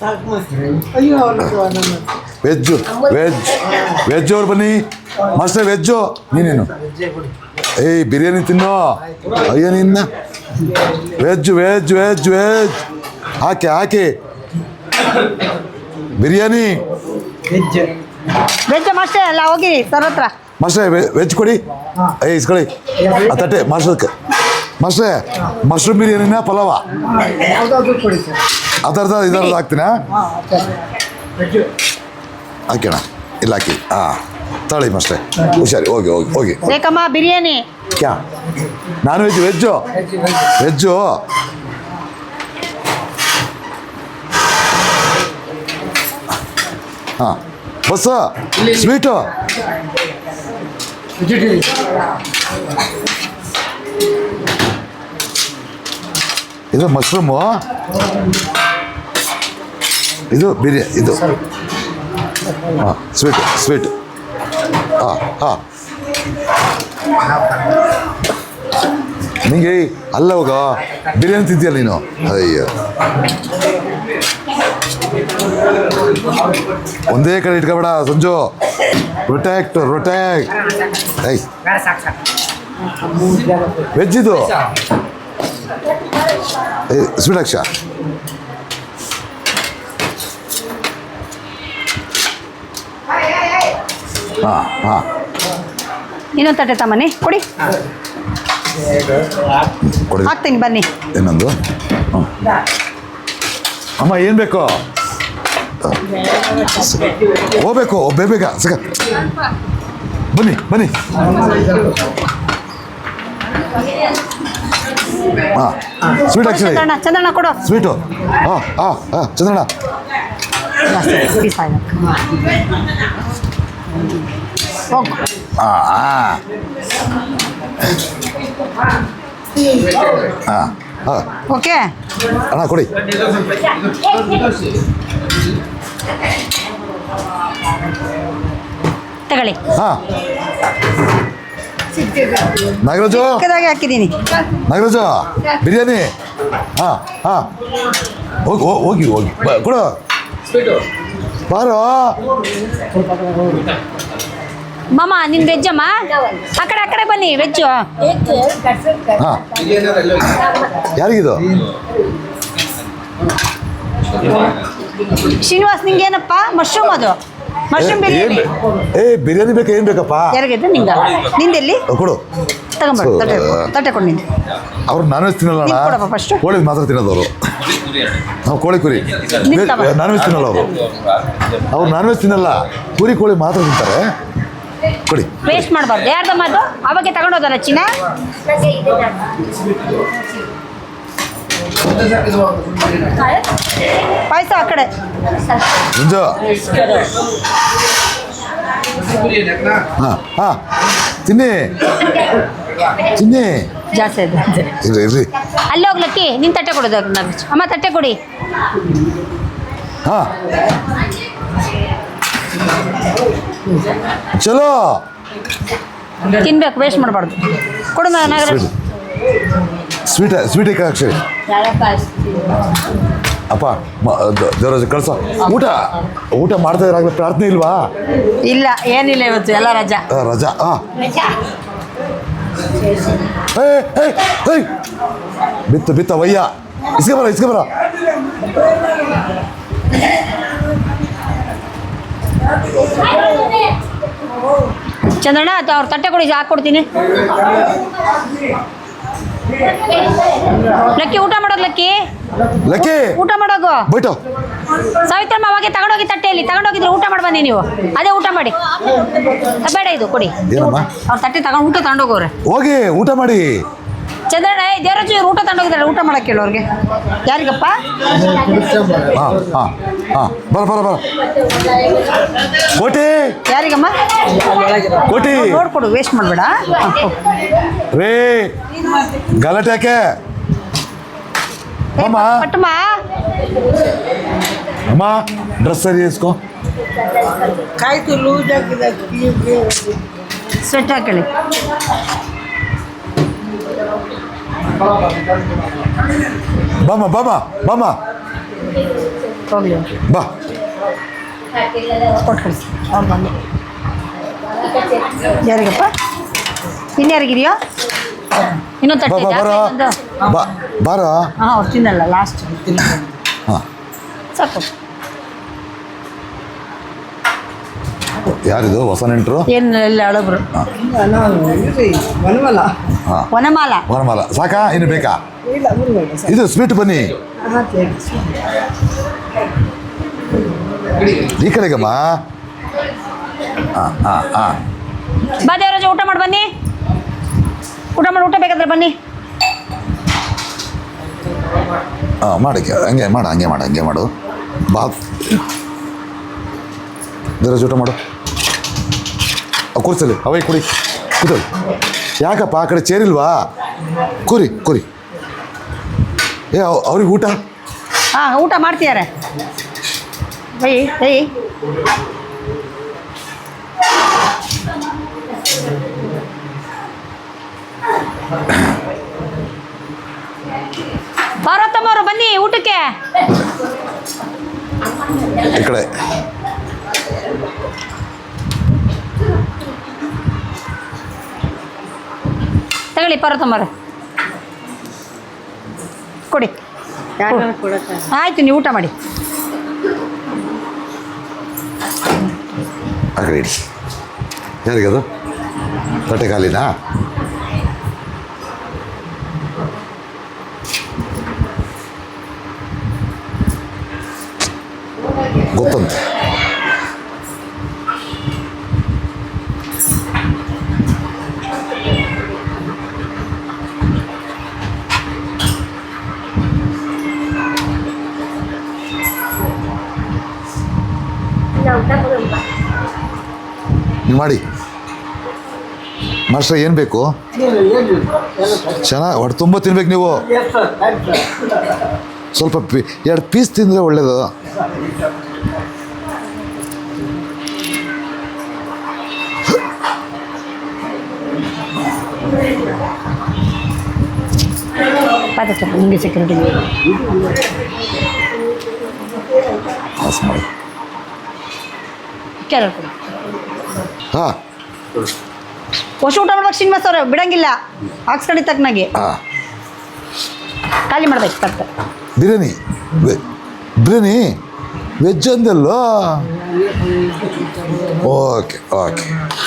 ಸಾಕು ಮಾಸ್ಟ್ರೆ ಅಯ್ಯೋ ಅವ್ರದ್ದು ನನ್ನ ವೆಜ್ಜು ವೆಜ್ ವೆಜ್ ಅವ್ರು ಬನ್ನಿ. ಮಾಸ್ಟರ್ ವೆಜ್ಜು ನೀನೇನು? ಏಯ್ ಬಿರಿಯಾನಿ ತಿನ್ನೋ? ಅಯ್ಯೋ ನಿನ್ನ. Veg veg veg veg. ಹಾಕಿ ಹಾಕಿ. ಬಿರಿಯಾನಿ. ವೆಜ್ ಮಾಸ್ಟರ್ ಎಲ್ಲ ಹೋಗಿ ಸರ್ ಹತ್ರ. ಮಾಸ್ಟ್ರೆ ವೆಜ್ ಕೊಡಿ. ಏಯ್ ಇಸ್ಕೊಳ್ಳಿ. ಆ ತಟ್ಟೆ ಮಾಸ್ಟರ್ಕ್ಕೆ ಮಾಸ್ಟ್ರೆ ಮಶ್ರೂಮ್ ಬಿರಿಯಾನಿನ ಪಲಾವ. ಅದರ್ಧ ಇದರ್ಧ ಹಾಕ್ತೀನಾ? ಹಾಕೋಣ ಇಲ್ಲ ಹಾಕಿ. ಹಾಂ ತಳಿ ಮಸ್ತೆ ಹುಷಾರಿ ಹೋಗಿ ಹೋಗಿ ಹೋಗಿ. ರೇಖಮ್ಮ ಬಿರಿಯಾನಿ. ಕ್ಯಾ? Non veg veg. ವೆಜ್ಜು. ಹಾಂ. ಬಸ್ಸು? ಸ್ವೀಟು? ಇದು ಮಶ್ರೂಮು? ಇದು ಬಿರಿಯಾನಿ ಇದು. ಹಾಂ ಸ್ವೀಟ್ ಸ್ವೀಟ್. ಹಾಂ ಹಾಂ. ನಿಂಗೆ ಅಲ್ಲ ಹೋಗ. ಬಿರಿಯಾನಿ ತಿಂತೀಯಲ್ಲ ನೀನು? ಅಯ್ಯೋ. ಒಂದೇ ಕಡೆ ಇಟ್ಕೋಬೇಡ ಸಂಜು. ರೊಟ್ಯಾಕ್ಟ್ ರೊಟ್ಯಾಕ್ ಐ ವೆಜ್ ಇದು? ಸ್ವೀಟ್ ಅಕ್ಷ. ಹಾಂ ಹಾಂ. ಇನ್ನೊಂದು ತಟ್ಟೆ ತಮ್ಮನಿ ಕೊಡಿ. ಕೊಡಿ. ಹಾಕ್ತೀನಿ ಬನ್ನಿ. ಇನ್ನೊಂದು ಹ್ಞೂ ಅಮ್ಮ ಏನು ಬೇಕು? ಹೋಗ್ಬೇಕು ಬೇಬೇಗ ಬೇಗ ಸಕ ಬನ್ನಿ ಬನ್ನಿ. ಹಾಂ ಸ್ವೀಟ್ ಆಕ್ಚುಲಿ ಚಂದ್ರಣ್ಣ ಚಂದ್ರಣ್ಣ ಕೊಡು. ಸ್ವೀಟು ಹಾಂ ಹಾಂ ಹಾಂ ಚಂದ್ರಣ್ಣ. ಪೀಸ್ ಆಯ್ತು ಹೋಗು ಹಾಂ ಹಾಂ ಹಾಂ ಹಾಂ ಓಕೆ ಅಣ್ಣ ಕೊಡಿ ತಗೊಳ್ಳಿ. ಹಾಂ. ನಾಗರಾಜು. ಚಿಕ್ಕದಾಗಿ ಹಾಕಿದ್ದೀನಿ. ನಾಗರಾಜ ಬಿರಿಯಾನಿ. ಹಾಂ ಹಾಂ. ಹೋಗಿ ಹೋ- ಹೋಗಿ ಹೋಗಿ. ಬ ಕೊಡು. ಬಾರೋ. ಮಾಮ ನಿನ್ ವೆಜ್ ಅಮ್ಮ? ಆ ಕಡೆ ಆ ಕಡೆ ಬನ್ನಿ ವೆಜ್ಜು ಹಾಂ. ಯಾರಿಗಿದು? ಶ್ರೀನಿವಾಸ್ ನಿಂಗೇನಪ್ಪ ಮಶ್ರೂಮ್ ಅದು. ಮಶ್ರೂಮ್ ಏನ್ ಬಿರಿಯಾನಿ ಏ ಬಿರಿಯಾನಿ ಬೇಕಾ ಏನ್ ಬೇಕಪ್ಪ ಯಾರಿಗಿದ್ದು ನಿಂಗ ನಿಂದೆಲ್ಲಿ? ಕೊಡು. ತಗೊಂಬರ್ರಿ ತಟ್ಟೆ ತಟ್ಟೆ ಕೊಡು ನಿಂದು. ಅವ್ರು ನಾನ್ ವೆಜ್ ತಿನ್ನಲ್ಲ ಅಣ್ಣ. ಕೊಡಪ್ಪ ಅಣ್ಣ first. ಕೋಳಿ ಮಾತ್ರ ತಿನ್ನೋದು ಅವರು. ನಾವು ಕೋಳಿ ಕುರಿ. ನಾನ್ ವೆಜ್ ತಿನ್ನಲ್ಲ ಅವರು. ಅವ್ರು ನಾನ್ ವೆಜ್ ತಿನ್ನಲ್ಲ. ಕುರಿ ಕೋಳಿ ಮಾತ್ರ ತಿಂತಾರೆ. ಕೊಡಿ. ವೇಸ್ಟ್ ಮಾಡಬಾರ್ದು. ಯಾರ್ದಮ್ಮ ಅದು ಅವಾಗೆ ತಗೊಂಡೋದಲ್ಲ ಚಿನ್ನ? ಪಾಯಸ ಆ ಕಡೆ. ಹಾಂ ಹಾಂ. ತಿನ್ನಿ. ತಿನ್ನಿ. ಜಾಸ್ತಿ ಇರ್ರಿ ಇರ್ರಿ. ಅಲ್ಲಿ ಹೋಗ್ಲಕ್ಕಿ ನಿನ್ ತಟ್ಟೆ ಕೊಡೋದು ನಾನು ಅಮ್ಮ ತಟ್ಟೆ ಕೊಡಿ. ಹಾಂ. ಚಲೋ. ತಿನ್ಬೇಕು ವೇಸ್ಟ್ ಮಾಡಬಾರ್ದು. ಕೊಡು ಸ್ವೀಟ್ ಸ್ವೀಟ್ ಏಕ ಅಕ್ಷರಿ ಅಪ್ಪ ದೇವರಾಜ ಕಳ್ಸೋ. ಊಟ ಊಟ ಮಾಡ್ತಾ ಇದ್ರಾಗಲೇ ಪ್ರಾರ್ಥನೆ ಇಲ್ವಾ? ಇಲ್ಲ ಏನಿಲ್ಲ ಇವತ್ತು ಎಲ್ಲ ರಜಾ. ರಜಾ ಹಾಂ ಬಿತ್ತು ಬಿತ್ತ ವಯ್ಯ ಇಸ್ಕೆ ಬರ ಇಸ್ಕೆ ಬರ. ಚಂದ್ರಣ್ಣ ಅಥವಾ ಅವ್ರ ತಟ್ಟೆ ಕೊಡಿ ಹಾಕ್ಕೊಡ್ತೀನಿ ಲಕ್ಕಿ ಊಟ ಮಾಡೋದು ಲಕ್ಕಿ? ಲಕ್ಕಿ! ಊಟ ಮಾಡೋಗು ಬಿಟ್ಟು ಸಾವಿತ್ರಮ್ಮ ಅವಾಗೆ ತಗೊಂಡೋಗಿ ತಟ್ಟೆಯಲ್ಲಿ ತಗೊಂಡೋಗಿದ್ರೆ ಊಟ ಮಾಡಿ ಬನ್ನಿ ನೀವು. ಅದೇ ಊಟ ಮಾಡಿ. ಬೇಡ ಇದು ಕೊಡಿ. ಏನಮ್ಮ? ಅವ್ರ ತಟ್ಟೆ ತಗೊಂಡು ಊಟ ತಗೊಂಡೋಗೋರೆ ಹೋಗಿ ಊಟ ಮಾಡಿ. ಚಂದ್ರಣ್ಣ ದೇವರಾಜು ಇವ್ರು ಊಟ ತಗೊಂಡೋಗಿದ್ದಾರೆ ಊಟ ಮಾಡಕ್ಕೆ ಅವ್ರಿಗೆ. ಯಾರಿಗಪ್ಪ? ಹಾಂ ಹಾಂ ಹಾಂ ಬರ ಬರ ಬರ. ಕೋಟಿ! ಯಾರಿಗಮ್ಮ? ಕೋಟಿ! ನೋಡ್ಕೊಡು ವೇಸ್ಟ್ ಮಾಡಬೇಡ ರೇ ಗಲಾಟೆ ಯಾಕೆ? ಅಮ್ಮ. ಪಟ್ಟಮ್ಮ. ಅಮ್ಮ ಡ್ರೆಸ್ ಸರಿ ಇಸ್ಕೋ. ಕಾಯ್ತು ಲೂಸ್ ಆಗಿದೆ ಸ್ವೆಟ್ ಹಾಕೊಳ್ಳಿ. ಬಾಮ ಬಾಮ ಬಾಮ. ಬಾ. ಕೊಟ್ಟು ಕಳಿಸಿ. ಅವ್ರು ಬಂದು. ಯಾರಿಗಪ್ಪ? ಇನ್ಯಾರಿಗಿದೆಯೋ? ಇನ್ನೊಂದು ಬಾ ತಟ್ಟೆ ಬರೋ ಬಾರೋ. ಹಾಂ ಅವ್ರು ತಿನ್ನಲ್ಲ ಲಾಸ್ಟ್ ಹಾಂ. ಸಾಕು. ಯಾರಿದು? ಹೊಸ ನೆಂಟರು ಏನು ಇಲ್ಲ ಹಳಬ್ರು ವನಮಾಲ. ವನಮಾಲ. ಸಾಕಾ? ಇನ್ನು ಬೇಕಾ? ಇದು ಸ್ವೀಟ್ ಬನ್ನಿ. ಈ ಕಡೆಗಮ್ಮ? ಹಾಂ ಹಾಂ ಹಾಂ. ಬಾ ದೇವರಾಜ ಊಟ ಮಾಡಿ ಬನ್ನಿ. ಊಟ ಮಾಡಿ ಊಟ ಬೇಕಾದ್ರೆ ಬನ್ನಿ. ಹಾಂ ಮಾಡಕ್ಕೆ ಹಂಗೆ ಮಾಡು ಹಂಗೆ ಮಾಡು ಹಂಗೆ ಮಾಡು. ಬಾ. ದೇವರಾಜ್ ಊಟ ಮಾಡು. ಕೂರ್ಸಲಿ ಅವೈ ಕುಡಿ ಕೂತಲ್ಲಿ ಯಾಕಪ್ಪ ಆ ಕಡೆ ಚೇರಿಲ್ವಾ ಕೂರಿ ಕೂರಿ ಏ ಅವ್- ಅವ್ರಿಗೆ ಊಟ ಹಾಂ ಊಟ ಮಾಡ್ತಿದ್ದಾರೆ ಬೈ ಬೈ ಪಾರ್ವತಮ್ಮವರು ಬನ್ನಿ ಊಟಕ್ಕೆ ಈ ಕಡೆ ತಗೊಳ್ಳಿ ಪಾರ್ವತಮ್ಮರು ಕೊಡಿ. ಆಯ್ತು ನೀವು ಊಟ ಮಾಡಿ. ಅದು ತಟ್ಟೆ ಖಾಲಿನಾ? ನೀವು ಮಾಡಿ. ಮಾಸ್ಟ್ರ ಏನು ಬೇಕು? ಚೆನ್ನಾಗಿ ಹೊಟ್ಟೆ ತುಂಬ ತಿನ್ಬೇಕು ನೀವು. ಸ್ವಲ್ಪ ಪಿ ಎರಡು ಪೀಸ್ ತಿಂದರೆ ಒಳ್ಳೇದು. ನಿಮಗೆ ಸೆಕ್ಯೂರಿಟಿ ಮಾಡಿ. ಕೊಡಿ. ಹಾಂ. ಹೊಸ ಊಟ ಮಾಡ್ಬೇಕು ಶ್ರೀನಿವಾಸ್ ಅವ್ರೆ ಬಿಡಂಗಿಲ್ಲ. ಹಾಕ್ಸ್ಕೊಳ್ಳಿ ತಕ್ಕನಾಗಿ. ಹಾಂ. ಖಾಲಿ ಮಾಡ್ಬೇಕು ತಕ್ಕ. ಬಿರಿಯಾನಿ. ವೆ- biryani? Veg ಅಂದಲ್ಲೋ? Okay okay.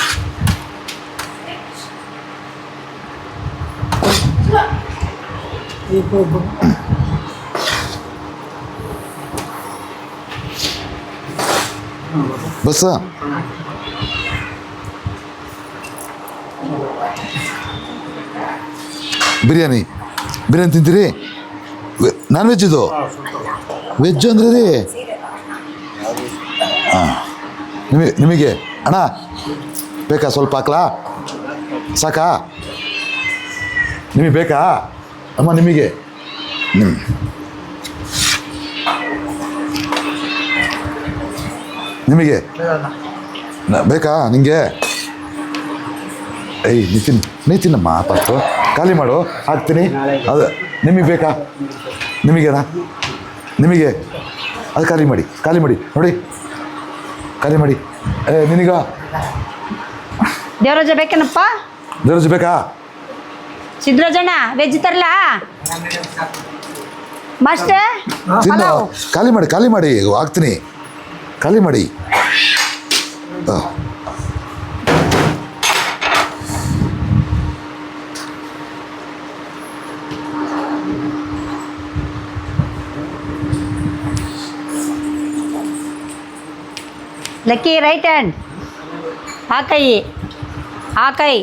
Bus? Biryani. Biryani ತಿಂತೀರಿ? ನಾನ್ ವೆಜ್ ಇದು? ವೆಜ್ ಅಂದ್ರೆ ರೀ? ಹಾಂ. ನಿಮಗೆ ನಿಮಗೆ. ಅಣ್ಣ, ಬೇಕಾ ಸ್ವಲ್ಪ ಹಾಕ್ಲಾ? ಸಾಕಾ? ನಿಮಗೆ ಬೇಕಾ? ಅಮ್ಮ, ನಿಮಗೆ. ನಿಮ್ ನಿಮಗೆ. ಬೇಕಾ ನಿಮಗೆ ಏಯ್ ನಿತಿನ್ ನೀ ತಿನ್ನಮ್ಮ ಫಸ್ಟು ಖಾಲಿ ಮಾಡು ಹಾಕ್ತೀನಿ. ಅದು ನಿಮಗೆ ಬೇಕಾ? ನಿಮಗೇನಾ? ನಿಮಗೆ? ಅದು ಖಾಲಿ ಮಾಡಿ ಖಾಲಿ ಮಾಡಿ. ನೋಡಿ ಖಾಲಿ ಮಾಡಿ. ಏ ನಿನಗ? ದೇವರಾಜ ಬೇಕೇನಪ್ಪ? ದೇವರಾಜ ಬೇಕಾ? ಸಿದ್ರಾಜಣ್ಣ ವೆಜ್ ತರಲಾ? ಮಸ್ತ್ ತಿನ್ನು. ಖಾಲಿ ಮಾಡಿ ಖಾಲಿ ಮಾಡಿ ಹಾಕ್ತೀನಿ. ಖಾಲಿ ಮಾಡಿ. ಆ. ಲಕ್ಕಿ ರೈಟ್ ಹ್ಯಾಂಡ್ ಆ ಕೈ ಆ ಕೈ